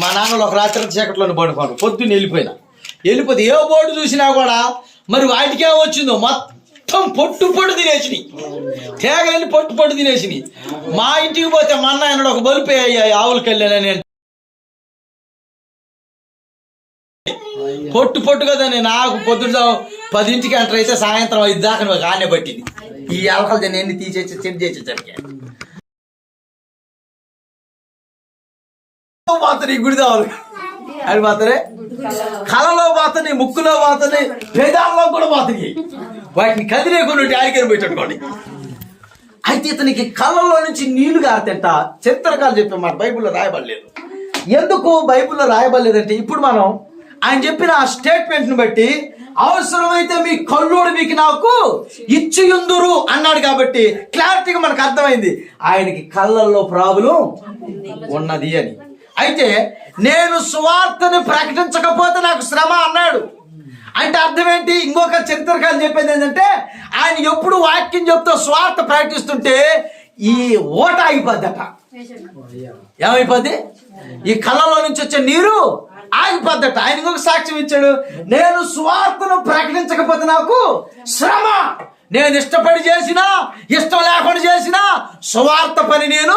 మా నాన్నలు ఒక రాత్రి చీకట్లోనే పడుకోండి పొద్దున్న వెళ్ళిపోయినా. వెళ్ళిపోతే ఏ బోర్డు చూసినా కూడా మరి వాటికే వచ్చిందో మొత్తం పొట్టు పొట్టు తినేసినాయి. తేగలని పొట్టు పొట్టు తినేసినాయి. మా ఇంటికి పోతే మా అన్న ఒక బలుపు అయ్యాయి ఆవులకి వెళ్ళానని పొట్టు పొట్టు నేను నాకు పొద్దున పదింటికి ఎంటర్ అయితే సాయంత్రం ఐదు దాకా నువ్వు పట్టింది. ఈ అలకలు నేను తీసేసి చెడు చేసేసరికి. పోతున్నాయి గుడి దావాలి. అది మాత్రమే కళలో పోతున్నాయి ముక్కులో పోతున్నాయి పేదాల్లో కూడా పోతున్నాయి వాటిని కదిలేకుండా డారికని పెట్టట్టుకోండి అయితే ఇతనికి కళ్ళలో నుంచి నీళ్ళు గారుతంట. చరిత్రకాలు చెప్పే మాట బైబిల్లో రాయబడలేదు. ఎందుకు బైబిల్లో రాయబడలేదంటే ఇప్పుడు మనం ఆయన చెప్పిన ఆ స్టేట్మెంట్ని బట్టి అవసరమైతే మీ కళ్ళోడు మీకు నాకు ఇచ్చియుందురు అన్నాడు కాబట్టి క్లారిటీగా మనకు అర్థమైంది. ఆయనకి కళ్ళల్లో ప్రాబ్లం ఉన్నది అని. అయితే నేను సువార్తను ప్రకటించకపోతే నాకు శ్రమ అన్నాడు. అంటే అర్థం ఏంటి? ఇంకొక చరిత్రకాలు చెప్పేది ఏంటంటే ఆయన ఎప్పుడు వాక్యం చెప్తూ స్వార్థ ప్రకటిస్తుంటే ఈ ఓట ఆగిపోద్దట. ఏమైపోద్ది? ఈ కళ్ళలో నుంచి వచ్చే నీరు ఆగిపోద్దట. ఆయన ఇంకొక సాక్ష్యం ఇచ్చాడు నేను స్వార్థను ప్రకటించకపోతే నాకు శ్రమ. నేను ఇష్టపడి చేసినా ఇష్టం లేకుండా చేసినా స్వార్థ పని నేను